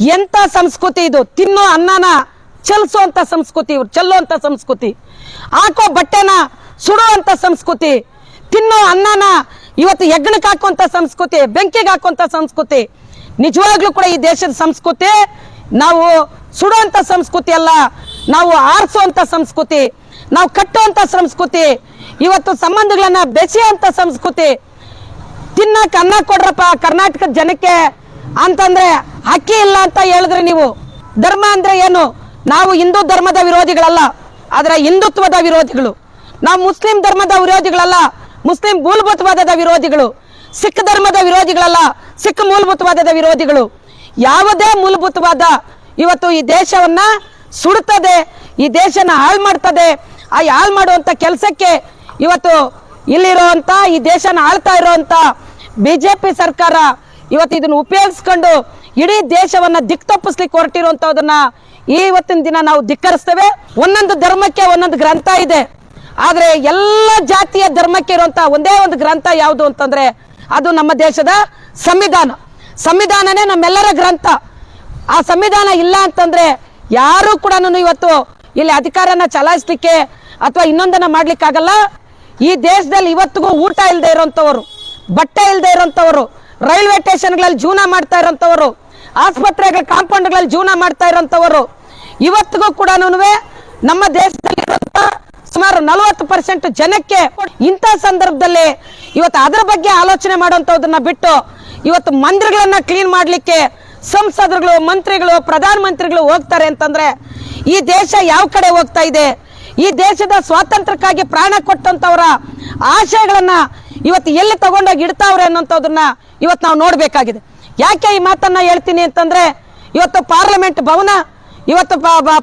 ಎಂತ ಸಂಸ್ಕೃತಿ ಇದು? ತಿನ್ನೋ ಅನ್ನನ ಚಲಿಸುವಂತ ಸಂಸ್ಕೃತಿ ಇವ್ರು ಚೆಲ್ಲುವಂತ ಸಂಸ್ಕೃತಿ. ಹಾಕೋ ಬಟ್ಟೆನ ಸುಡುವಂತ ಸಂಸ್ಕೃತಿ. ತಿನ್ನೋ ಅನ್ನನ ಇವತ್ತು ಹೆಗ್ಣಕ್ಕೆ ಹಾಕುವಂತ ಸಂಸ್ಕೃತಿ, ಬೆಂಕಿಗೆ ಹಾಕುವಂತ ಸಂಸ್ಕೃತಿ. ನಿಜವಾಗ್ಲೂ ಕೂಡ ಈ ದೇಶದ ಸಂಸ್ಕೃತಿ ನಾವು ಸುಡುವಂತ ಸಂಸ್ಕೃತಿ ಅಲ್ಲ, ನಾವು ಆರಿಸುವಂತ ಸಂಸ್ಕೃತಿ, ನಾವು ಕಟ್ಟುವಂತ ಸಂಸ್ಕೃತಿ, ಇವತ್ತು ಸಂಬಂಧಗಳನ್ನ ಬೆಸೆಯುವಂತ ಸಂಸ್ಕೃತಿ. ತಿನ್ನಕ್ಕೆ ಅನ್ನ ಕೊಡ್ರಪ್ಪ ಕರ್ನಾಟಕದ ಜನಕ್ಕೆ ಅಂತಂದ್ರೆ ಅಕ್ಕಿ ಇಲ್ಲ ಅಂತ ಹೇಳಿದ್ರೆ ನೀವು. ಧರ್ಮ ಅಂದ್ರೆ ಏನು? ನಾವು ಹಿಂದೂ ಧರ್ಮದ ವಿರೋಧಿಗಳಲ್ಲ, ಆದರೆ ಹಿಂದುತ್ವದ ವಿರೋಧಿಗಳು. ನಾವು ಮುಸ್ಲಿಂ ಧರ್ಮದ ವಿರೋಧಿಗಳಲ್ಲ, ಮುಸ್ಲಿಂ ಮೂಲಭೂತವಾದದ ವಿರೋಧಿಗಳು. ಸಿಖ್ ಧರ್ಮದ ವಿರೋಧಿಗಳಲ್ಲ, ಸಿಖ್ ಮೂಲಭೂತವಾದದ ವಿರೋಧಿಗಳು. ಯಾವುದೇ ಮೂಲಭೂತವಾದ ಇವತ್ತು ಈ ದೇಶವನ್ನ ಸುಡುತ್ತದೆ ಈ ದೇಶನ ಹಾಳು ಮಾಡ್ತದೆ, ಆ ಹಾಳು ಮಾಡುವಂತ ಕೆಲಸಕ್ಕೆ ಇವತ್ತು ಇಲ್ಲಿರುವಂತ, ಈ ದೇಶನ ಆಳ್ತಾ ಇರುವಂತ ಬಿಜೆಪಿ ಸರ್ಕಾರ ಇವತ್ತು ಇದನ್ನು ಉಪಯೋಗಿಸ್ಕೊಂಡು ಇಡೀ ದೇಶವನ್ನ ದಿಕ್ ತಪ್ಪಿಸ್ಲಿಕ್ಕೆ ಹೊರಟಿರುವಂತದನ್ನ ಇವತ್ತಿನ ದಿನ ನಾವು ಧಿಕ್ಕರಿಸ್ತೇವೆ. ಒಂದೊಂದು ಧರ್ಮಕ್ಕೆ ಒಂದೊಂದು ಗ್ರಂಥ ಇದೆ. ಆದ್ರೆ ಎಲ್ಲ ಜಾತಿಯ ಧರ್ಮಕ್ಕೆ ಇರುವಂತ ಒಂದೇ ಒಂದು ಗ್ರಂಥ ಯಾವುದು ಅಂತಂದ್ರೆ ಅದು ನಮ್ಮ ದೇಶದ ಸಂವಿಧಾನ. ಸಂವಿಧಾನನೇ ನಮ್ಮೆಲ್ಲರ ಗ್ರಂಥ. ಆ ಸಂವಿಧಾನ ಇಲ್ಲ ಅಂತಂದ್ರೆ ಯಾರು ಕೂಡ ಇವತ್ತು ಇಲ್ಲಿ ಅಧಿಕಾರನ ಚಲಾಯಿಸ್ಲಿಕ್ಕೆ ಅಥವಾ ಇನ್ನೊಂದನ್ನ ಮಾಡ್ಲಿಕ್ಕಾಗಲ್ಲ. ಈ ದೇಶದಲ್ಲಿ ಇವತ್ತಿಗೂ ಊಟ ಇಲ್ಲದೆ ಇರೋಂಥವ್ರು, ಬಟ್ಟೆ ಇಲ್ಲದೆ ಇರೋಂಥವ್ರು ರೈಲ್ವೆ ಸ್ಟೇಷನ್ಗಳಲ್ಲಿ ಜೀವನ ಮಾಡ್ತಾ ಇರೋಂಥವರು, ಆಸ್ಪತ್ರೆಗಳ, ಕಾಂಪೌಂಡ್ಗಳಲ್ಲಿ ಜೀವನ ಮಾಡ್ತಾ ಇರೋಂಥವರು, ಇವತ್ತಿಗೂ ಕೂಡ ನಮ್ಮ ದೇಶದಲ್ಲಿ ಸುಮಾರು ನಲವತ್ತು ಪರ್ಸೆಂಟ್ ಜನಕ್ಕೆ ಇಂಥ ಸಂದರ್ಭದಲ್ಲಿ ಇವತ್ತು ಅದರ ಬಗ್ಗೆ ಆಲೋಚನೆ ಮಾಡುವಂಥದ್ದನ್ನ ಬಿಟ್ಟು ಇವತ್ತು ಮಂದಿರಗಳನ್ನ ಕ್ಲೀನ್ ಮಾಡಲಿಕ್ಕೆ ಸಂಸದರುಗಳು, ಮಂತ್ರಿಗಳು ಪ್ರಧಾನ ಮಂತ್ರಿಗಳು ಹೋಗ್ತಾರೆ ಅಂತಂದ್ರೆ ಈ ದೇಶ ಯಾವ ಕಡೆ ಹೋಗ್ತಾ ಇದೆ? ಈ ದೇಶದ ಸ್ವಾತಂತ್ರ್ಯಕ್ಕಾಗಿ ಪ್ರಾಣ ಕೊಟ್ಟಂತವರ ಆಶಯಗಳನ್ನ ಇವತ್ತು ಎಲ್ಲಿ ತಗೊಂಡೋಗಿ ಇಡ್ತಾವ್ರೆ ಅನ್ನೋಂಥದನ್ನ ಇವತ್ತು ನಾವು ನೋಡಬೇಕಾಗಿದೆ. ಯಾಕೆ ಈ ಮಾತನ್ನ ಹೇಳ್ತೀನಿ ಅಂತಂದ್ರೆ, ಇವತ್ತು ಪಾರ್ಲಿಮೆಂಟ್ ಭವನ, ಇವತ್ತು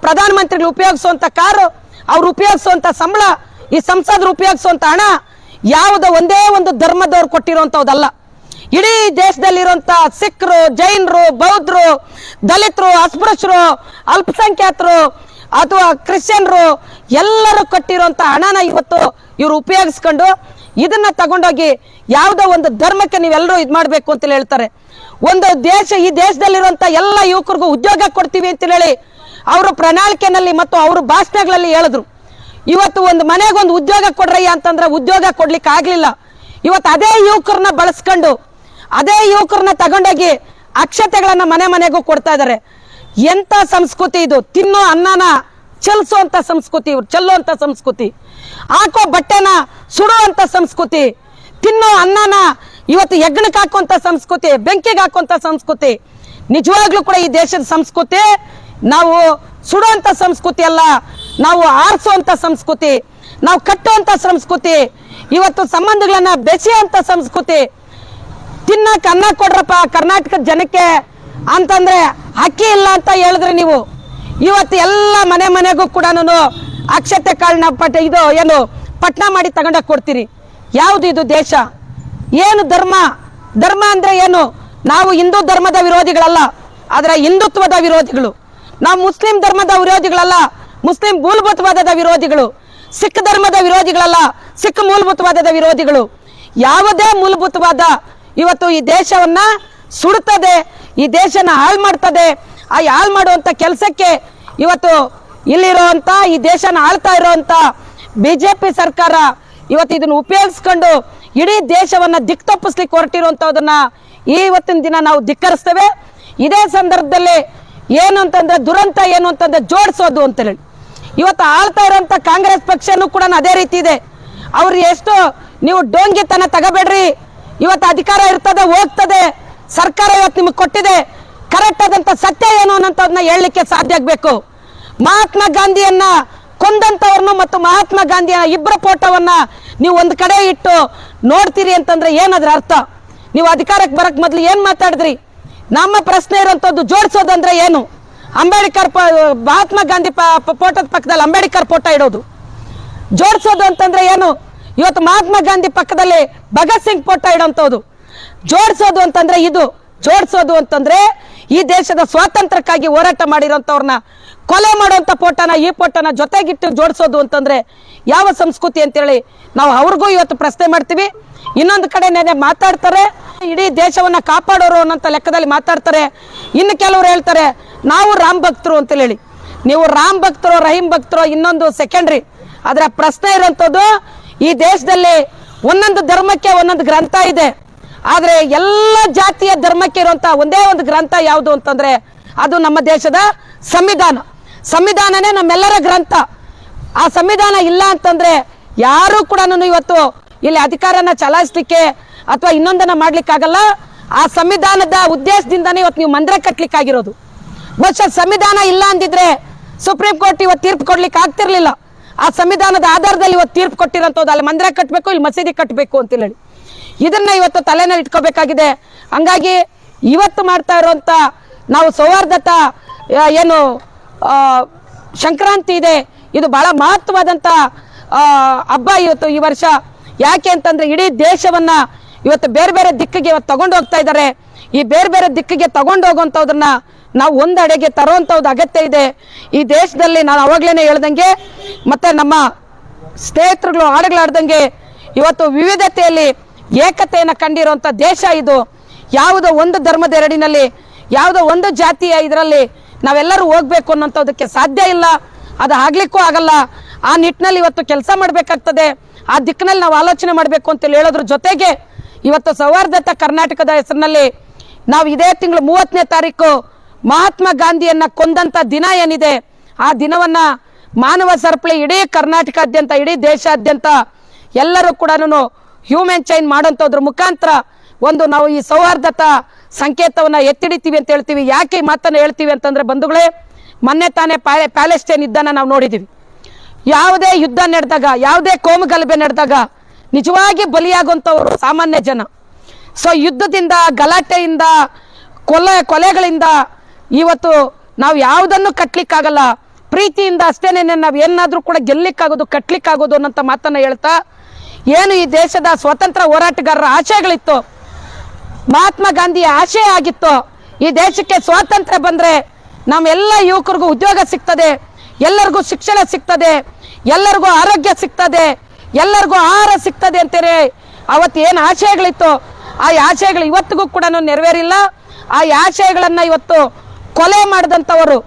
ಪ್ರಧಾನಮಂತ್ರಿಗಳು ಉಪಯೋಗಿಸುವಂಥ ಕಾರು, ಅವ್ರು ಉಪಯೋಗಿಸುವಂತ ಸಂಬಳ, ಈ ಸಂಸದರು ಉಪಯೋಗಿಸುವಂತ ಹಣ ಯಾವುದೋ ಒಂದೇ ಒಂದು ಧರ್ಮದವ್ರು ಕೊಟ್ಟಿರುವಂಥದ್ದಲ್ಲ ಇಡೀ ದೇಶದಲ್ಲಿರುವಂಥ ಸಿಖ್ರು, ಜೈನರು ಬೌದ್ಧರು ದಲಿತರು ಅಸ್ಪೃಶ್ಯರು ಅಲ್ಪಸಂಖ್ಯಾತರು ಅಥವಾ ಕ್ರಿಶ್ಚಿಯನ್ರು ಎಲ್ಲರೂ ಕಟ್ಟಿರುವಂತ ಹಣನ ಇವತ್ತು ಇವರು ಉಪಯೋಗಿಸ್ಕೊಂಡು ಇದನ್ನ ತಗೊಂಡೋಗಿ ಯಾವುದೋ ಒಂದು ಧರ್ಮಕ್ಕೆ ನೀವೆಲ್ಲರೂ ಇದು ಮಾಡಬೇಕು ಅಂತ ಹೇಳ್ತಾರೆ. ಒಂದು ದೇಶ, ಈ ದೇಶದಲ್ಲಿರುವಂಥ ಎಲ್ಲ ಯುವಕರಿಗೂ ಉದ್ಯೋಗ ಕೊಡ್ತೀವಿ ಅಂತ ಹೇಳಿ ಅವರು ಪ್ರಣಾಳಿಕೆನಲ್ಲಿ ಮತ್ತು ಅವರು ಭಾಷಣಗಳಲ್ಲಿ ಹೇಳಿದ್ರು. ಇವತ್ತು ಒಂದು ಮನೆಗೊಂದು ಉದ್ಯೋಗ ಕೊಡ್ರಯ್ಯ ಅಂತಂದ್ರೆ ಉದ್ಯೋಗ ಕೊಡ್ಲಿಕ್ಕೆ ಆಗ್ಲಿಲ್ಲ. ಇವತ್ತು ಅದೇ ಯುವಕರನ್ನ ಬಳಸ್ಕೊಂಡು, ಅದೇ ಯುವಕರನ್ನ ತಗೊಂಡೋಗಿ ಅಕ್ಷತೆಗಳನ್ನ ಮನೆ ಮನೆಗೂ ಕೊಡ್ತಾ ಇದ್ದಾರೆ. ಎಂತ ಸಂಸ್ಕೃತಿ ಇದು? ತಿನ್ನೋ ಅನ್ನನ ಚಲಿಸುವಂತ ಸಂಸ್ಕೃತಿ ಇವ್ರು ಚೆಲ್ಲುವಂಥ ಸಂಸ್ಕೃತಿ. ಹಾಕೋ ಬಟ್ಟೆನ ಸುಡುವಂಥ ಸಂಸ್ಕೃತಿ. ತಿನ್ನೋ ಅನ್ನನ ಇವತ್ತು ಹೆಗ್ಣಕ್ಕೆ ಹಾಕುವಂತ ಸಂಸ್ಕೃತಿ, ಬೆಂಕಿಗೆ ಹಾಕುವಂತ ಸಂಸ್ಕೃತಿ. ನಿಜವಾಗ್ಲೂ ಕೂಡ ಈ ದೇಶದ ಸಂಸ್ಕೃತಿ ನಾವು ಸುಡುವಂಥ ಸಂಸ್ಕೃತಿ ಅಲ್ಲ, ನಾವು ಆರಿಸುವಂತ ಸಂಸ್ಕೃತಿ, ನಾವು ಕಟ್ಟುವಂತ ಸಂಸ್ಕೃತಿ, ಇವತ್ತು ಸಂಬಂಧಗಳನ್ನ ಬೆಸೆಯುವಂತ ಸಂಸ್ಕೃತಿ. ತಿನ್ನಕ್ಕೆ ಅನ್ನ ಕೊಡ್ರಪ್ಪ ಕರ್ನಾಟಕದ ಜನಕ್ಕೆ ಅಂತಂದ್ರೆ ಅಕ್ಕಿ ಇಲ್ಲ ಅಂತ ಹೇಳಿದ್ರಿ ನೀವು. ಇವತ್ತು ಎಲ್ಲ ಮನೆ ಮನೆಗೂ ಕೂಡ ಅಕ್ಷತೆ ಕಾಳನ್ನ ಪಟ್ಟ ಇದು ಏನು ಪಟ್ನ ಮಾಡಿ ತಗೊಂಡೋಗಿ ಕೊಡ್ತೀರಿ. ಯಾವುದು ಇದು ದೇಶ? ಏನು ಧರ್ಮ? ಧರ್ಮ ಅಂದರೆ ಏನು? ನಾವು ಹಿಂದೂ ಧರ್ಮದ ವಿರೋಧಿಗಳಲ್ಲ, ಆದರೆ ಹಿಂದುತ್ವದ ವಿರೋಧಿಗಳು. ನಾವು ಮುಸ್ಲಿಂ ಧರ್ಮದ ವಿರೋಧಿಗಳಲ್ಲ, ಮುಸ್ಲಿಂ ಮೂಲಭೂತವಾದದ ವಿರೋಧಿಗಳು. ಸಿಖ್ ಧರ್ಮದ ವಿರೋಧಿಗಳಲ್ಲ, ಸಿಖ್ ಮೂಲಭೂತವಾದದ ವಿರೋಧಿಗಳು. ಯಾವುದೇ ಮೂಲಭೂತವಾದ ಇವತ್ತು ಈ ದೇಶವನ್ನ ಸುಡುತ್ತದೆ ಈ ದೇಶನ ಹಾಳು ಮಾಡ್ತದೆ. ಆ ಹಾಳು ಮಾಡುವಂತ ಕೆಲಸಕ್ಕೆ ಇವತ್ತು ಇಲ್ಲಿರುವಂಥ ಈ ದೇಶನ ಆಳ್ತಾ ಇರುವಂತ ಬಿಜೆಪಿ ಸರ್ಕಾರ ಇವತ್ತು ಇದನ್ನ ಉಪಯೋಗಿಸ್ಕೊಂಡು ಇಡೀ ದೇಶವನ್ನ ದಿಕ್ ತಪ್ಪಿಸ್ಲಿಕ್ಕೆ ಹೊರಟಿರುವಂತದನ್ನ ಇವತ್ತಿನ ದಿನ ನಾವು ಧಿಕ್ಕರಿಸ್ತೇವೆ. ಇದೇ ಸಂದರ್ಭದಲ್ಲಿ ಏನು ಅಂತಂದ್ರೆ ದುರಂತ ಏನು ಅಂತಂದ್ರೆ ಜೋಡಿಸೋದು ಅಂತೇಳಿ. ಇವತ್ತು ಆಳ್ತಾ ಇರುವಂತ ಕಾಂಗ್ರೆಸ್ ಪಕ್ಷನೂ ಕೂಡ ಅದೇ ರೀತಿ ಇದೆ. ಅವ್ರು ಎಷ್ಟು ನೀವು ಡೋಂಗಿತನ ತಗೋಬೇಡ್ರಿ. ಇವತ್ತು ಅಧಿಕಾರ ಇರ್ತದೆ, ಹೋಗ್ತದೆ. ಸರ್ಕಾರ ಇವತ್ತು ನಿಮಗೆ ಕೊಟ್ಟಿದೆ. ಕರೆಕ್ಟ್ ಆದಂತ ಸತ್ಯ ಏನು ಅನ್ನೋಂಥದ್ದನ್ನ ಹೇಳಲಿಕ್ಕೆ ಸಾಧ್ಯ ಆಗಬೇಕು. ಮಹಾತ್ಮ ಗಾಂಧಿಯನ್ನ ಕೊಂದಂತವ್ರನ್ನು ಮತ್ತು ಮಹಾತ್ಮ ಗಾಂಧಿಯ ಇಬ್ಬರ ಫೋಟೋವನ್ನ ನೀವು ಒಂದು ಕಡೆ ಇಟ್ಟು ನೋಡ್ತೀರಿ ಅಂತಂದ್ರೆ ಏನದ್ರ ಅರ್ಥ? ನೀವು ಅಧಿಕಾರಕ್ಕೆ ಬರಕ್ ಮೊದ್ಲು ಏನ್ ಮಾತಾಡಿದ್ರಿ? ನಮ್ಮ ಪ್ರಶ್ನೆ ಇರುವಂತದ್ದು ಜೋಡಿಸೋದಂದ್ರೆ ಏನು? ಅಂಬೇಡ್ಕರ್ ಮಹಾತ್ಮ ಗಾಂಧಿ ಫೋಟೋದ ಪಕ್ಕದಲ್ಲಿ ಅಂಬೇಡ್ಕರ್ ಫೋಟೋ ಇಡೋದು. ಜೋಡಿಸೋದು ಅಂತಂದ್ರೆ ಏನು? ಇವತ್ತು ಮಹಾತ್ಮ ಗಾಂಧಿ ಪಕ್ಕದಲ್ಲಿ ಭಗತ್ ಸಿಂಗ್ ಫೋಟೋ ಇಡೋಂಥದ್ದು ಜೋಡಿಸೋದು ಅಂತಂದ್ರೆ ಇದು, ಜೋಡಿಸೋದು ಅಂತಂದ್ರೆ ಈ ದೇಶದ ಸ್ವಾತಂತ್ರ್ಯಕ್ಕಾಗಿ ಹೋರಾಟ ಮಾಡಿರೋಂಥವ್ರನ್ನ ಕೊಲೆ ಮಾಡುವಂತ ಪೋಟನ ಈ ಪೋಟನ ಜೊತೆಗಿಟ್ಟು ಜೋಡಿಸೋದು ಅಂತಂದ್ರೆ ಯಾವ ಸಂಸ್ಕೃತಿ ಅಂತೇಳಿ ನಾವು ಅವ್ರಿಗೂ ಇವತ್ತು ಪ್ರಶ್ನೆ ಮಾಡ್ತೀವಿ. ಇನ್ನೊಂದು ಕಡೆ ನೆನೆ ಮಾತಾಡ್ತಾರೆ, ಇಡೀ ದೇಶವನ್ನ ಕಾಪಾಡೋರು ಅನ್ನೋಂಥ ಲೆಕ್ಕದಲ್ಲಿ ಮಾತಾಡ್ತಾರೆ. ಇನ್ನು ಕೆಲವರು ಹೇಳ್ತಾರೆ, ನಾವು ರಾಮ್ ಭಕ್ತರು ಅಂತೇಳಿ. ಹೇಳಿ ನೀವು ರಾಮ್ ಭಕ್ತರು, ರಹೀಂ ಭಕ್ತರು, ಇನ್ನೊಂದು ಸೆಕೆಂಡ್ರಿ ಅದರ ಪ್ರಶ್ನೆ ಇರುವಂಥದ್ದು ಈ ದೇಶದಲ್ಲಿ ಒಂದೊಂದು ಧರ್ಮಕ್ಕೆ ಒಂದೊಂದು ಗ್ರಂಥ ಇದೆ. ಆದರೆ ಎಲ್ಲ ಜಾತಿಯ ಧರ್ಮಕ್ಕೆ ಇರುವಂತ ಒಂದೇ ಒಂದು ಗ್ರಂಥ ಯಾವುದು ಅಂತಂದ್ರೆ ಅದು ನಮ್ಮ ದೇಶದ ಸಂವಿಧಾನ. ಸಂವಿಧಾನನೇ ನಮ್ಮೆಲ್ಲರ ಗ್ರಂಥ. ಆ ಸಂವಿಧಾನ ಇಲ್ಲ ಅಂತಂದ್ರೆ ಯಾರು ಕೂಡ ಇವತ್ತು ಇಲ್ಲಿ ಅಧಿಕಾರನ ಚಲಾಯಿಸ್ಲಿಕ್ಕೆ ಅಥವಾ ಇನ್ನೊಂದನ್ನ ಮಾಡ್ಲಿಕ್ಕಾಗಲ್ಲ. ಆ ಸಂವಿಧಾನದ ಉದ್ದೇಶದಿಂದಾನೇ ಇವತ್ತು ನೀವು ಮಂದಿರ ಕಟ್ಲಿಕ್ಕಾಗಿರೋದು. ಬಹುಶಃ ಸಂವಿಧಾನ ಇಲ್ಲ ಅಂದಿದ್ರೆ ಸುಪ್ರೀಂ ಕೋರ್ಟ್ ಇವತ್ತು ತೀರ್ಪು ಕೊಡ್ಲಿಕ್ಕೆ ಆಗ್ತಿರ್ಲಿಲ್ಲ. ಆ ಸಂವಿಧಾನದ ಆಧಾರದಲ್ಲಿ ಇವತ್ತು ತೀರ್ಪು ಕೊಟ್ಟಿರೋಂಥದ್ದು ಅಲ್ಲಿ ಮಂದಿರ ಕಟ್ಟಬೇಕು ಇಲ್ಲಿ ಮಸೀದಿ ಕಟ್ಟಬೇಕು ಅಂತ ಹೇಳಿ. ಇದನ್ನ ಇವತ್ತು ತಲೆನಲ್ಲಿ ಇಟ್ಕೋಬೇಕಾಗಿದೆ. ಹಂಗಾಗಿ ಇವತ್ತು ಮಾಡ್ತಾ ಇರುವಂತ ನಾವು ಸೌಹಾರ್ದತ ಏನು ಸಂಕ್ರಾಂತಿ ಇದೆ. ಇದು ಬಹಳ ಮಹತ್ವವಾದಂತ ಹಬ್ಬ ಇವತ್ತು ಈ ವರ್ಷ. ಯಾಕೆ ಅಂತಂದ್ರೆ ಇಡೀ ದೇಶವನ್ನ ಇವತ್ತು ಬೇರೆ ಬೇರೆ ದಿಕ್ಕಿಗೆ ಇವತ್ತು ತಗೊಂಡು ಹೋಗ್ತಾ ಇದ್ದಾರೆ. ಈ ಬೇರೆ ಬೇರೆ ದಿಕ್ಕಿಗೆ ತಗೊಂಡು ಹೋಗುವಂಥವ್ರನ್ನ ನಾವು ಒಂದು ಅಡೆಗೆ ತರುವಂಥದ್ದು ಅಗತ್ಯ ಇದೆ. ಈ ದೇಶದಲ್ಲಿ ನಾನು ಅವಾಗ್ಲೇನೆ ಹೇಳ್ದಂಗೆ, ಮತ್ತೆ ನಮ್ಮ ಸ್ನೇಹಿತರುಗಳು ಹಾಡುಗಳಾಡ್ದಂಗೆ ಇವತ್ತು ವಿವಿಧತೆಯಲ್ಲಿ ಏಕತೆಯನ್ನು ಕಂಡಿರುವಂಥ ದೇಶ ಇದು. ಯಾವುದೋ ಒಂದು ಧರ್ಮದ ಎರಡಿನಲ್ಲಿ, ಯಾವುದೋ ಒಂದು ಜಾತಿಯ ಇದರಲ್ಲಿ ನಾವೆಲ್ಲರೂ ಹೋಗ್ಬೇಕು ಅನ್ನೋಂಥದಕ್ಕೆ ಸಾಧ್ಯ ಇಲ್ಲ. ಅದು ಆಗ್ಲಿಕ್ಕೂ ಆಗಲ್ಲ. ಆ ನಿಟ್ಟಿನಲ್ಲಿ ಇವತ್ತು ಕೆಲಸ ಮಾಡಬೇಕಾಗ್ತದೆ. ಆ ದಿಕ್ಕಿನಲ್ಲಿ ನಾವು ಆಲೋಚನೆ ಮಾಡಬೇಕು ಅಂತ ಹೇಳೋದ್ರ ಜೊತೆಗೆ ಇವತ್ತು ಸೌಹಾರ್ದತ ಕರ್ನಾಟಕದ ಹೆಸರಿನಲ್ಲಿ ನಾವು ಇದೇ ತಿಂಗಳು ಮೂವತ್ತನೇ ತಾರೀಕು ಮಹಾತ್ಮ ಗಾಂಧಿಯನ್ನ ಕೊಂದಂತ ದಿನ ಏನಿದೆ, ಆ ದಿನವನ್ನ ಮಾನವ ಸರಪಳಿ ಇಡೀ ಕರ್ನಾಟಕಾದ್ಯಂತ, ಇಡೀ ದೇಶಾದ್ಯಂತ ಎಲ್ಲರೂ ಕೂಡ ಹ್ಯೂಮನ್ ಚೈನ್ ಮಾಡೋಂಥದ್ರ ಮುಖಾಂತರ ಒಂದು ನಾವು ಈ ಸೌಹಾರ್ದತ ಸಂಕೇತವನ್ನು ಎತ್ತಿಡಿತೀವಿ ಅಂತ ಹೇಳ್ತೀವಿ. ಯಾಕೆ ಈ ಮಾತನ್ನು ಹೇಳ್ತೀವಿ ಅಂತಂದ್ರೆ ಬಂಧುಗಳೇ, ಮೊನ್ನೆ ತಾನೇ ಪ್ಯಾಲೆ, ಪ್ಯಾಲೆಸ್ಟೈನ್ ಯುದ್ಧನ ನಾವು ನೋಡಿದ್ದೀವಿ ಯಾವುದೇ ಯುದ್ಧ ನಡೆದಾಗ, ಯಾವುದೇ ಕೋಮು ಗಲಭೆ ನಡೆದಾಗ ನಿಜವಾಗಿ ಬಲಿಯಾಗುವಂಥವ್ರು ಸಾಮಾನ್ಯ ಜನ. ಸೊ ಯುದ್ಧದಿಂದ, ಗಲಾಟೆಯಿಂದ, ಕೊಲೆ, ಕೊಲೆಗಳಿಂದ ಇವತ್ತು ನಾವು ಯಾವುದನ್ನು ಕಟ್ಲಿಕ್ಕಾಗಲ್ಲ. ಪ್ರೀತಿಯಿಂದ ಅಷ್ಟೇನೆ, ನಾವು ಏನಾದರೂ ಕೂಡ ಗೆಲ್ಲಿಕ್ಕಾಗೋದು, ಕಟ್ಲಿಕ್ಕಾಗೋದು ಅನ್ನೋಂಥ ಮಾತನ್ನು ಹೇಳ್ತಾ ಏನು ಈ ದೇಶದ ಸ್ವತಂತ್ರ ಹೋರಾಟಗಾರರ ಆಶಯಗಳಿತ್ತು? ಮಹಾತ್ಮ ಗಾಂಧಿಯ ಆಶಯ ಆಗಿತ್ತು. ಈ ದೇಶಕ್ಕೆ ಸ್ವಾತಂತ್ರ್ಯ ಬಂದ್ರೆ ನಮ್ಮೆಲ್ಲ ಯುವಕರಿಗೂ ಉದ್ಯೋಗ ಸಿಗ್ತದೆ, ಎಲ್ಲರಿಗೂ ಶಿಕ್ಷಣ ಸಿಗ್ತದೆ, ಎಲ್ಲರಿಗೂ ಆರೋಗ್ಯ ಸಿಗ್ತದೆ, ಎಲ್ಲರಿಗೂ ಆಹಾರ ಸಿಗ್ತದೆ ಅಂತೇಳಿ ಅವತ್ತು ಏನು ಆಶಯಗಳಿತ್ತು? ಆ ಆಶಯಗಳು ಇವತ್ತಿಗೂ ಕೂಡ ನೆರವೇರಿಲ್ಲ. ಆ ಆಶಯಗಳನ್ನು ಇವತ್ತು ಕೊಲೆ ಮಾಡಿದಂಥವರು,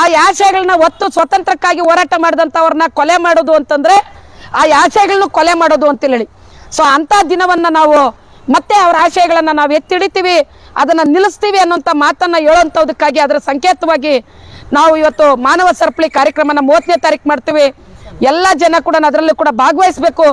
ಆ ಆಶಯಗಳನ್ನ ಒತ್ತು ಸ್ವತಂತ್ರಕ್ಕಾಗಿ ಹೋರಾಟ ಮಾಡಿದಂಥವ್ರನ್ನ ಕೊಲೆ ಮಾಡೋದು ಅಂತಂದ್ರೆ ಆ ಆಶಯಗಳನ್ನು ಕೊಲೆ ಮಾಡೋದು ಅಂತೇಳಿ ಸೊ ಅಂತ ದಿನವನ್ನ ನಾವು ಮತ್ತೆ ಅವರ ಆಶಯಗಳನ್ನು ನಾವು ಎತ್ತಿಡಿತೀವಿ ಅದನ್ನ ನಿಲ್ಲಿಸ್ತೀವಿ ಅನ್ನೋಂಥ ಮಾತನ್ನ ಹೇಳೋಂಥದಕ್ಕಾಗಿ ಅದರ ಸಂಕೇತವಾಗಿ ನಾವು ಇವತ್ತು ಮಾನವ ಸರಪಳಿ ಕಾರ್ಯಕ್ರಮನ ಮೂವತ್ತನೇ ತಾರೀಕು ಮಾಡ್ತೀವಿ. ಎಲ್ಲ ಜನ ಕೂಡ ಅದರಲ್ಲೂ ಕೂಡ ಭಾಗವಹಿಸಬೇಕು.